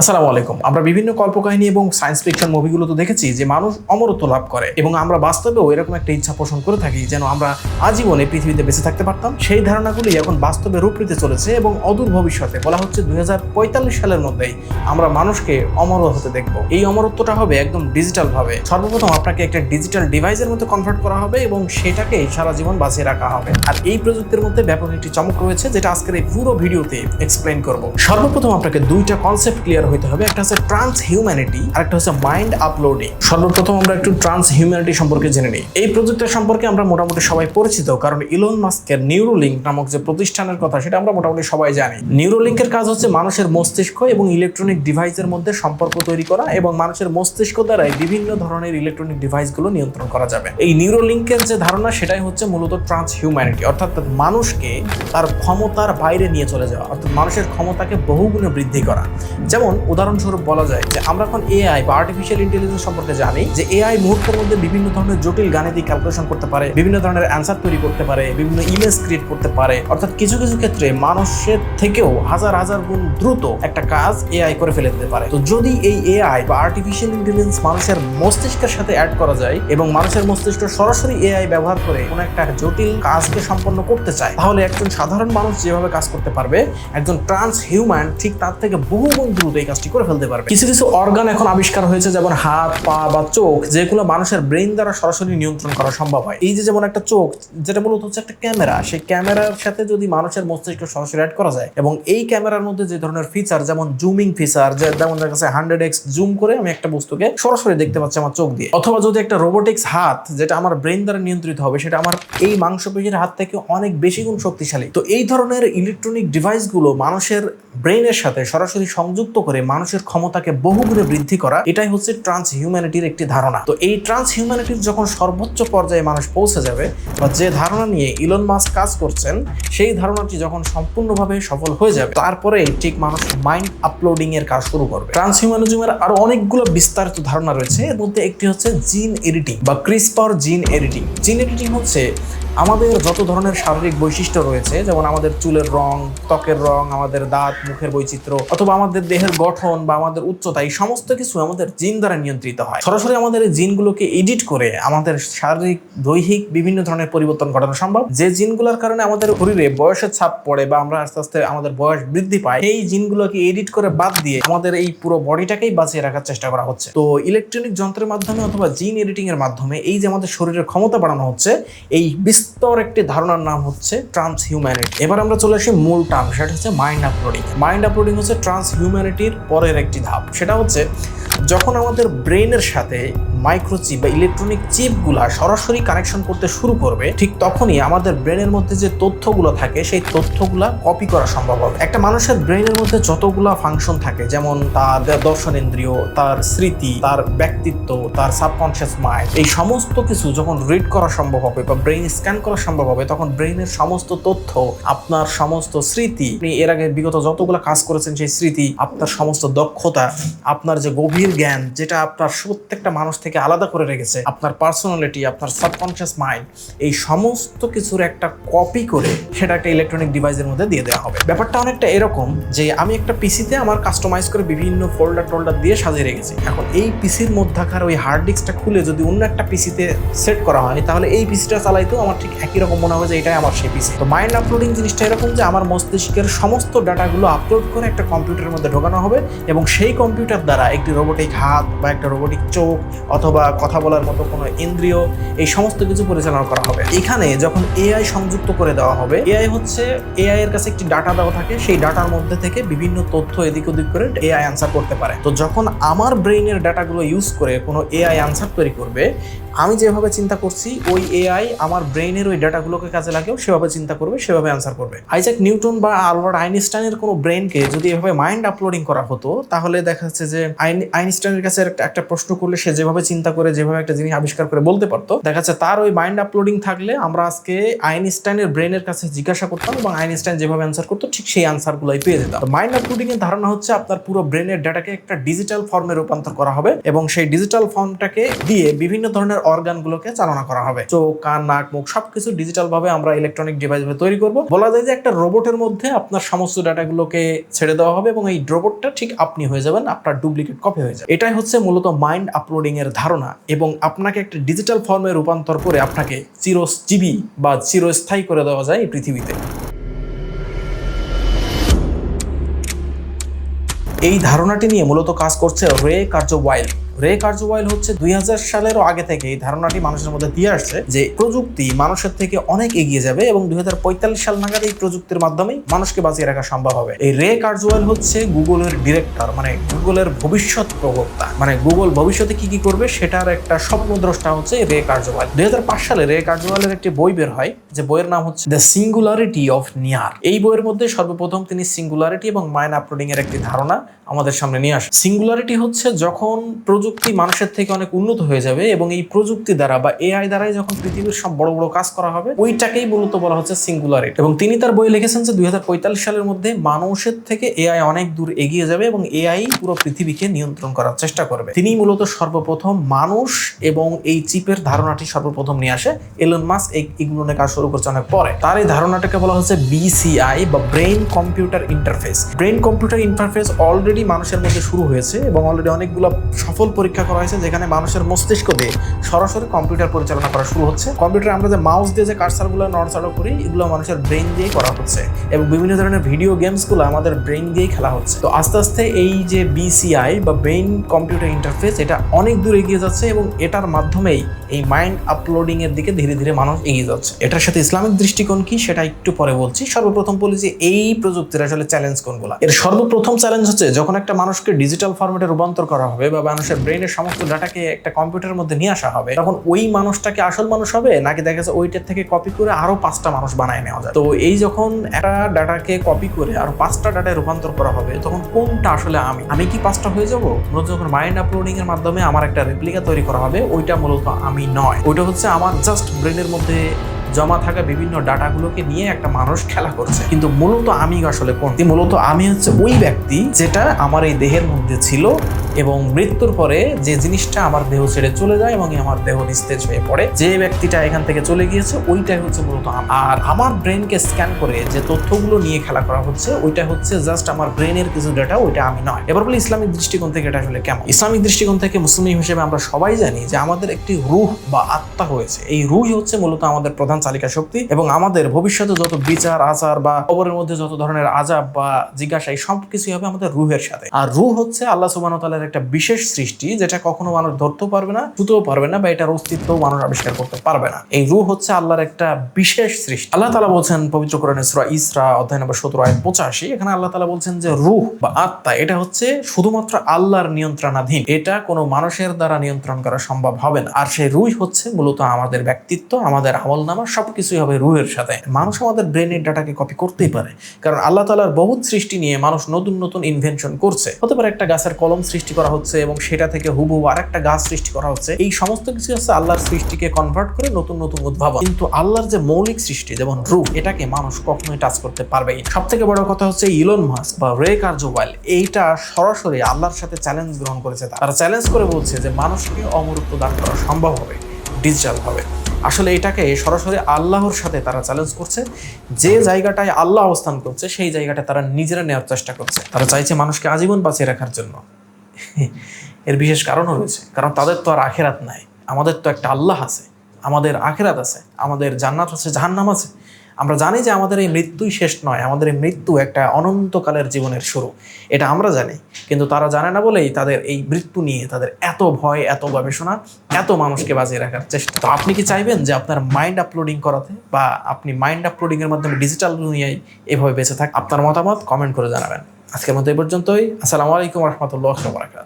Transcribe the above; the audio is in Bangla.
আসসালামু আলাইকুম। আমরা বিভিন্ন কল্পকাহিনী এবং সায়েন্স ফিকশন মুভিগুলো তো দেখেছি যে মানুষ অমরত্ব লাভ করে এবং আমরা বাস্তবেও এরকম একটা ইচ্ছা পোষণ করে থাকি যেন আমরা আজীবনে পৃথিবীতে বেঁচে থাকতে পারতাম। সেই ধারণাগুলি এখন বাস্তবে রূপ নিতে চলেছে এবং অদূর ভবিষ্যতে বলা হচ্ছে দু হাজার পঁয়তাল্লিশ সালের মধ্যেই আমরা মানুষকে অমর হতে দেখব। এই অমরত্বটা হবে একদম ডিজিটাল ভাবে। সর্বপ্রথম আপনাকে একটা ডিজিটাল ডিভাইসের মধ্যে কনভার্ট করা হবে এবং সেটাকে সারা জীবন বাঁচিয়ে রাখা হবে। আর এই প্রযুক্তির মধ্যে ব্যাপক একটি চমক রয়েছে যেটা আজকের এই পুরো ভিডিওতে এক্সপ্লেন করব। সর্বপ্রথম আপনাকে দুইটা কনসেপ্ট ক্লিয়ার হইতে হবে। একটা হচ্ছে ট্রান্স হিউম্যানিটি আর একটা হচ্ছে মাইন্ড আপলোডিং সর্বপ্রথম আমরা একটু ট্রান্স হিউম্যানিটি সম্পর্কে জেনে নিই। এই প্রযুক্তির সম্পর্কে আমরা মোটামুটি সবাই পরিচিত, কারণ ইলন মাস্কের নিউরোলিঙ্ক নামক যে প্রতিষ্ঠানের কথা, সেটা আমরা মোটামুটি সবাই জানি। নিউরোলিঙ্কের কাজ হচ্ছে মানুষের মস্তিষ্ক এবং ইলেকট্রনিক ডিভাইসের মধ্যে সম্পর্ক তৈরি করা এবং মানুষের মস্তিষ্ক দ্বারাই বিভিন্ন ধরনের ইলেকট্রনিক ডিভাইসগুলো নিয়ন্ত্রণ করা যাবে। এই নিউরোলিঙ্কের যে ধারণা, সেটাই হচ্ছে মূলত ট্রান্স হিউম্যানিটি অর্থাৎ মানুষকে তার ক্ষমতার বাইরে নিয়ে চলে যাওয়া, অর্থাৎ মানুষের ক্ষমতাকে বহুগুণে বৃদ্ধি করা। যেমন উদাহরণস্বরূপ বলা যায় যে আমরা এখন এআই বা আর্টিফিশিয়াল ইন্টেলিজেন্স সম্পর্কে জানি যে এআই মুহূর্তের মধ্যে বিভিন্ন ধরনের জটিল গাণিতিক ক্যালকুলেশন করতে পারে, বিভিন্ন ধরনের অ্যান্সার তৈরি করতে পারে, বিভিন্ন ইমেজ ক্রিয়েট করতে পারে। অর্থাৎ কিছু কিছু ক্ষেত্রে মানুষের থেকেও হাজার হাজার গুণ দ্রুত একটা কাজ এআই করে ফেলে দিতে পারে। তো যদি এই এআই বা আর্টিফিশিয়াল ইন্টেলিজেন্স মানুষের মস্তিষ্কের সাথে অ্যাড করা যায় এবং মানুষের মস্তিষ্ক সরাসরি এআই ব্যবহার করে কোনো একটা জটিল কাজকে সম্পন্ন করতে চায়, তাহলে একজন সাধারণ মানুষ যেভাবে কাজ করতে পারবে, একজন ট্রান্স হিউম্যান ঠিক তার থেকে বহু গুণ দ্রুত কাজটি করে ফেলতে পারবে। কিছু কিছু অর্গান এখন আবিষ্কার হয়েছে, যেমন হাত, পা বা চোখ, যেগুলো মানুষের ব্রেন দ্বারা সরাসরি নিয়ন্ত্রণ করা সম্ভব হয়। এই যে যেমন একটা চোখ, যেটা মূলত হচ্ছে একটা ক্যামেরা সেই ক্যামেরার সাথে যদি মানুষের মস্তিষ্ক সরাসরি অ্যাড করা যায়, এবং এই ক্যামেরার মধ্যে যে ধরনের ফিচার যেমন জুমিং ফিচার যেমন যাচ্ছে হান্ড্রেড এক্স জুম করে আমি একটা বস্তুকে সরাসরি দেখতে পাচ্ছি আমার চোখ দিয়ে। অথবা যদি একটা রোবোটিক্স হাত, যেটা আমার ব্রেন দ্বারা নিয়ন্ত্রিত হবে, সেটা আমার এই মাংসপেশির হাত থেকে অনেক বেশি গুণ শক্তিশালী। তো এই ধরনের ইলেকট্রনিক ডিভাইসগুলো মানুষের ব্রেনের সাথে সরাসরি সংযুক্ত করে মানুষের ক্ষমতাকে বহুগুণে বৃদ্ধি করা, এটাই হচ্ছে ট্রান্স হিউম্যানিটির একটি ধারণা। তো এই ট্রান্স হিউম্যানিটির যখন সর্বোচ্চ পর্যায়ে মানুষ পৌঁছে যাবে, বা যে ধারণা নিয়ে ইলন মাস্ক কাজ করছেন, সেই ধারণাটি যখন সম্পূর্ণভাবে সফল হয়ে যাবে, তারপরে ঠিক মানুষ মাইন্ড আপলোডিং এর কাজ শুরু করবে। ট্রান্স হিউম্যানিজমের আরও অনেকগুলো বিস্তারিত ধারণা রয়েছে, এর মধ্যে একটি হচ্ছে জিন এডিটিং বা ক্রিসপার জিন এডিটিং জিন এডিটিং হচ্ছে আমাদের যত ধরনের শারীরিক বৈশিষ্ট্য রয়েছে, যেমন আমাদের চুলের রং, ত্বকের রং, আমাদের দাঁত, মুখের বৈচিত্র্য, অথবা আমাদের দেহের গঠন বা আমাদের উচ্চতা, এই সমস্ত কিছু আমাদের জিন দ্বারা নিয়ন্ত্রিত হয়। সরাসরি আমাদের এই জিনগুলোকে এডিট করে আমাদের শারীরিক, দৈহিক বিভিন্ন ধরনের পরিবর্তন ঘটানো সম্ভব। যে জিনগুলোর কারণে আমাদের শরীরে বয়সের ছাপ পড়ে বা আমরা আস্তে আস্তে আমাদের বয়স বৃদ্ধি পায়, এই জিনগুলোকে এডিট করে বাদ দিয়ে আমাদের এই পুরো বডিটাকেই বাঁচিয়ে রাখার চেষ্টা করা হচ্ছে। তো ইলেকট্রনিক যন্ত্রের মাধ্যমে অথবা জিন এডিটিং এর মাধ্যমে এই যে আমাদের শরীরের ক্ষমতা বাড়ানো হচ্ছে, এই বিস্তর একটি ধারণার নাম হচ্ছে ট্রান্স হিউম্যানিটি এবার আমরা চলে আসি মূল টার্ম, সেটা হচ্ছে মাইন্ড আপলোডিং মাইন্ড আপলোডিং হচ্ছে ট্রান্স হিউম্যানিটির পরের একটি ধাপ। সেটা হচ্ছে যখন আমাদের ব্রেনের সাথে মাইক্রোচিপ বা ইলেকট্রনিক চিপগুলা সরাসরি কানেকশন করতে শুরু করবে, ঠিক তখনই আমাদের ব্রেনের মধ্যে যে তথ্যগুলো থাকে, সেই তথ্যগুলা কপি করা সম্ভব হবে। একটা মানুষের ব্রেনের মধ্যে যতগুলা ফাংশন থাকে, যেমন তার দর্শনেন্দ্রিয়, তার স্মৃতি, তার ব্যক্তিত্ব, তার সাবকনশিয়াস মাইন্ড এই সমস্ত কিছু যখন রিড করা সম্ভব হবে বা ব্রেন স্ক্যান করা সম্ভব হবে, তখন ব্রেনের সমস্ত তথ্য, আপনার সমস্ত স্মৃতি, আপনি এর আগে বিগত যতগুলো কাজ করেছেন সেই স্মৃতি, আপনার সমস্ত দক্ষতা, আপনার যে গভীর জ্ঞান, যেটা আপনার প্রত্যেকটা মানুষ থেকে আলাদা করে রেখেছে। আপনার পার্সোনালিটি আপনার সাবকনশিয়াস মাইন্ড এই সমস্ত কিছুর একটা কপি করে সেটা একটা ইলেকট্রনিক ডিভাইসের মধ্যে দিয়ে দেওয়া হবে। ব্যাপারটা অনেকটা এরকম যে আমি একটা পিসিতে আমার কাস্টমাইজ করে বিভিন্ন ফোল্ডার টোল্ডার দিয়ে সাজিয়ে রেখেছি। এখন এই পিসির মধ্যাকার ওই হার্ড ডিস্কটা খুলে যদি অন্য একটা পিসিতে সেট করা হয়, তাহলে এই পিসিটা চালাইতেও আমার ঠিক একই রকম মনে হবে যে এটাই আমার সেই পিসি তো মাইন্ড আপলোডিং জিনিসটা এরকম যে আমার মস্তিষ্কের সমস্ত ডাটাগুলো আপলোড করে একটা কম্পিউটারের মধ্যে ঢোকানো হবে এবং সেই কম্পিউটার দ্বারা একটি রোবোটিক হাত বা একটা রোবোটিক চোখ অথবা কথা বলার মতো কোনো ইন্দ্রিয়, এই সমস্ত কিছু পরিচালনা করা হবে। এখানে যখন এআই সংযুক্ত করে দেওয়া হবে এআই হচ্ছে এআই এর কাছে একটি ডাটা দেওয়া থাকে, সেই ডাটার মধ্যে থেকে বিভিন্ন তথ্য এদিক ওদিক করে এআই আনসার করতে পারে। তো যখন আমার ব্রেইনের ডাটাগুলো ইউজ করে কোনো এআই আনসার তৈরি করবে, আমি যেভাবে চিন্তা করছি, ওই এআই আমার ব্রেইনের ওই ডাটাগুলোকে কাজে লাগেও সেভাবে চিন্তা করবে, সেভাবে আনসার করবে। আইজাক নিউটন বা আলবার্ট আইনস্টাইনের কোনো ব্রেনকে যদি এভাবে মাইন্ড আপলোডিং করা হতো, তাহলে দেখা যাচ্ছে যে আইন আইনস্টাইনের কাছে একটা প্রশ্ন করলে সে যেভাবে চিন্তা করে যেভাবে একটা জিনিস আবিষ্কার করে বলতে পারতো, দেখা যাচ্ছে তার ওই মাইন্ড আপলোডিং থাকলে আমরা আজকে আইনস্টাইনের ব্রেনের কাছে জিজ্ঞাসা করতাম এবং আইনস্টাইন যেভাবে অ্যান্সার করতো, ঠিক সেই অ্যান্সারগুলোই পেয়ে যেতাম। মাইন্ড আপলোডিং এর ধারণা হচ্ছে আপনার পুরো ব্রেনের ডাটাকে একটা ডিজিটাল ফর্মে রূপান্তর করা হবে এবং সেই ডিজিটাল ফর্মটাকে দিয়ে বিভিন্ন ধরনের অর্গানগুলোকে চালনা করা হবে। চোখ, কান, নাক, মুখ সবকিছু ডিজিটাল ভাবে আমরা ইলেকট্রনিক ডিভাইস ভাবে তৈরি করব। বলা যায় যে একটা রোবটের মধ্যে আপনার সমস্ত ডাটাগুলোকে ছেড়ে দেওয়া হবে এবং এই রোবটটা ঠিক আপনি হয়ে যাবেন, আপনার ডুপ্লিকেট কপি হয়ে যাবে। এটাই হচ্ছে মূলত মাইন্ড আপলোডিং এর ধারণা এবং আপনাকে একটা ডিজিটাল ফর্মে রূপান্তর করে আপনাকে চিরজীবী বা চিরস্থায়ী করে দেওয়া যায় এই পৃথিবীতে। এই ধারণাটি নিয়ে মূলত কাজ করছে রে কার্জোওয়াইল রে কার্জোওয়াইল হচ্ছে দুই হাজার সালেরও আগে থেকে এই ধারণাটি মানুষের মধ্যে দিয়ে আসছে যে প্রযুক্তি মানুষের থেকে অনেক এগিয়ে যাবে এবং দুই সাল নাগাদ এই প্রযুক্তির মাধ্যমেই মানুষকে বাঁচিয়ে রাখা সম্ভব হবে। এই রে কার্জোওয়াইল হচ্ছে গুগলের ডিরেক্টর মানে গুগলের ভবিষ্যৎ প্রবক্তা। মানে গুগল ভবিষ্যতে কি কি করবে সেটার একটা স্বপ্নদ্রষ্টা হচ্ছে রে কার্জোওয়াইল দুই সালে রে কার্জোওয়ালের একটি বই বের হয়, যে বইয়ের নাম হচ্ছে দ্য সিঙ্গুলারিটি অফ নিয়ার এই বইয়ের মধ্যে সর্বপ্রথম তিনি সিঙ্গুলারিটি এবং মাইন্ড আপলোডিং এর একটি ধারণা আমাদের সামনে নিয়ে আসে সিঙ্গুলারিটি হচ্ছে যখন প্রযুক্তি মানুষের থেকে অনেক উন্নত হয়ে যাবে এবং এই প্রযুক্তি দ্বারা বা এআই দ্বারাই যখন পৃথিবীর সব বড় বড় কাজ করা হবে, ওইটাকেই মূলত বলা হচ্ছে সিঙ্গুলারিটি এবং তিনি তার বই লিখেছেন যে দু হাজার পঁয়তাল্লিশ সালের মধ্যে মানুষের থেকে এআই অনেক দূর এগিয়ে যাবে এবং এআই পুরো পৃথিবীকে নিয়ন্ত্রণ করার চেষ্টা করবে। তিনি মূলত সর্বপ্রথম মানুষ এবং এই চিপের ধারণাটি সর্বপ্রথম নিয়ে আসে। এলন মাস এগুলো নিয়ে কাজ শুরু করছে অনেক পরে। তার এই ধারণাটাকে বলা হচ্ছে বিসিআই বা brain computer interface brain computer interface already মানুষের মধ্যে শুরু হয়েছে এবং অলরেডি অনেকগুলো সফল পরীক্ষা করা হয়েছে, যেখানে মানুষের মস্তিষ্ক দিয়ে সরাসরি কম্পিউটার পরিচালনা করা শুরু হচ্ছে। কম্পিউটারে আমরা যে মাউস দিয়ে যে কার্সারগুলো নড়চড়ো করি, এগুলো মানুষের ব্রেন দিয়ে করা হচ্ছে এবং বিভিন্ন ধরনের ভিডিও গেমসগুলো আমাদের ব্রেন দিয়েই খেলা হচ্ছে। তো আস্তে আস্তে এই যে বিসিআই বা ব্রেন কম্পিউটার ইন্টারফেস এটা অনেক দূর এগিয়ে যাচ্ছে এবং এটার মাধ্যমেই এই মাইন্ড আপলোডিং এর দিকে ধীরে ধীরে মানুষ এগিয়ে যাচ্ছে। এটার সাথে ইসলামিক দৃষ্টিকোণ কি, সেটা একটু পরে বলছি। সর্বপ্রথম বলি যে এই প্রযুক্তির আসলে চ্যালেঞ্জ কোনগুলো? এর সর্বপ্রথম চ্যালেঞ্জ হচ্ছে, যখন একটা মানুষকে ডিজিটাল ফরম্যাটে রূপান্তর করা হবে বা মানুষের ব্রেনের সমস্ত ডাটাকে একটা কম্পিউটারের মধ্যে নিয়ে আসা হবে, তখন ওই মানুষটাকে আসল মানুষ হবে? নাকি দেখা যাচ্ছে ওইটার থেকে কপি করে আরও পাঁচটা মানুষ বানায় নেওয়া যায়? তো এই যখন একটা ডাটাকে কপি করে আরও পাঁচটা ডাটায় রূপান্তর করা হবে, তখন কোনটা আসলে আমি? আমি কি পাঁচটা হয়ে যাব? মূলত যখন মাইন্ড আপলোডিং এর মাধ্যমে আমার একটা রেপ্লিকা তৈরি করা হবে, ওইটা মূলত আমি নয়। ওইটা হচ্ছে আমার জাস্ট ব্রেনের মধ্যে জমা থাকা বিভিন্ন ডাটাগুলোকে নিয়ে একটা মানুষ খেলা করছে। কিন্তু মূলত আমি আসলে কোনটি মূলত আমি হচ্ছে ওই ব্যক্তি যেটা আমার এই দেহের মধ্যে ছিল এবং মৃত্যুর পরে যে জিনিসটা আমার দেহ ছেড়ে চলে যায় এবং আমার দেহ নিস্তেজ হয়ে পড়ে, যে ব্যক্তিটা এখান থেকে চলে গিয়েছে, ওইটাই হচ্ছে মূলত আর আমার ব্রেনকে স্ক্যান করে যে তথ্যগুলো নিয়ে খেলা করা হচ্ছে, ওইটা হচ্ছে জাস্ট আমার ব্রেনের কিছু ডেটা ওইটা আমি নয়। এবার বলি ইসলামিক দৃষ্টিকোণ থেকে এটা আসলে কেমন? ইসলামিক দৃষ্টিকোণ থেকে মুসলিম হিসেবে আমরা সবাই জানি যে আমাদের একটি রুহ বা আত্মা হয়েছে। এই রুহ হচ্ছে মূলত আমাদের প্রধান চালিকা শক্তি এবং আমাদের ভবিষ্যতে যত বিচার, আচার বা খবরের মধ্যে যত ধরনের আজাব বা জিজ্ঞাসা, এই সব কিছুই হবে আমাদের রুহের সাথে। আর রুহ হচ্ছে আল্লাহ সুবাহ তালের একটা বিশেষ সৃষ্টি যেটা কখনো মানুষ ধরতেও পারবে না, ছুতেও পারবে না বা এটার অস্তিত্ব মানুষ আবিষ্কার করতে পারবে না। এই রুহ হচ্ছে আল্লাহর একটা বিশেষ সৃষ্টি। আল্লাহ তালা বলছেন পবিত্র কোরআন ইসরা ইসরা অধ্যায় নম্বর সতেরো আয় পঁচাশি, এখানে আল্লাহ তালা বলছেন যে রুহ বা আত্মা, এটা হচ্ছে শুধুমাত্র আল্লাহর নিয়ন্ত্রণাধীন। এটা কোনো মানুষের দ্বারা নিয়ন্ত্রণ করা সম্ভব হবে না। আর সেই রুই হচ্ছে মূলত আমাদের ব্যক্তিত্ব, আমাদের আমল নামা সবকিছুই হবে রুহের সাথে। মানুষ আমাদের ব্রেনের ডাটাকে কপি করতেই পারে। কারণ আল্লাহ তালার বহুত সৃষ্টি নিয়ে মানুষ নতুন নতুন ইনভেনশন করছে। হতে পারে একটা গাছের কলম সৃষ্টি করা হচ্ছে এবং সেটা থেকে হুবহু আর একটা গাছ সৃষ্টি করা হচ্ছে। এই সমস্ত কিছু হচ্ছে আল্লাহর সৃষ্টিকে কনভার্ট করে নতুন নতুন উদ্ভাবন। কিন্তু আল্লাহর যে মৌলিক সৃষ্টি, যেমন রূপ, এটাকে মানুষ কখনোই টাচ করতে পারবে সব থেকে বড় কথা হচ্ছে ইলন মাস্ক বা রে কার্জোওয়াইল এইটা সরাসরি আল্লাহর সাথে চ্যালেঞ্জ গ্রহণ করেছে তারা। চ্যালেঞ্জ করে বলছে যে মানুষকে অমরত্ব দান করা সম্ভব হবে ডিজিটাল ভাবে আসলে এটাকে সরাসরি আল্লাহর সাথে তারা চ্যালেঞ্জ করছে। যে জায়গাটায় আল্লাহ অবস্থান করছে, সেই জায়গাটা তারা নিজেরা নেওয়ার চেষ্টা করছে। তারা চাইছে মানুষকে আজীবন বাঁচিয়ে রাখার জন্য। এর বিশেষ কারণও রয়েছে। কারণ তাদের তো আর আখেরাত নাই। আমাদের তো একটা আল্লাহ আছে। আমাদের আখেরাত আছে। আমাদের জান্নাত আছে, জাহান্নাম আছে। আমরা জানি যে আমাদের এই মৃত্যুই শেষ নয়। আমাদের এই মৃত্যু একটা অনন্তকালের জীবনের শুরু। এটা আমরা জানি। কিন্তু তারা জানে না বলেই তাদের এই মৃত্যু নিয়ে তাদের এত ভয়, এত গবেষণা, এত মানুষকে বাঁচিয়ে রাখার চেষ্টা। তো আপনি কি চাইবেন যে আপনার মাইন্ড আপলোডিং করাতে? বা আপনি মাইন্ড আপলোডিংয়ের মাধ্যমে ডিজিটাল দুনিয়ায় এভাবে বেঁচে থাক? আপনার মতামত কমেন্ট করে জানাবেন। আজকের মতো এই পর্যন্তই। আসসালামু আলাইকুম রহমতুল্লাহ বারাকাত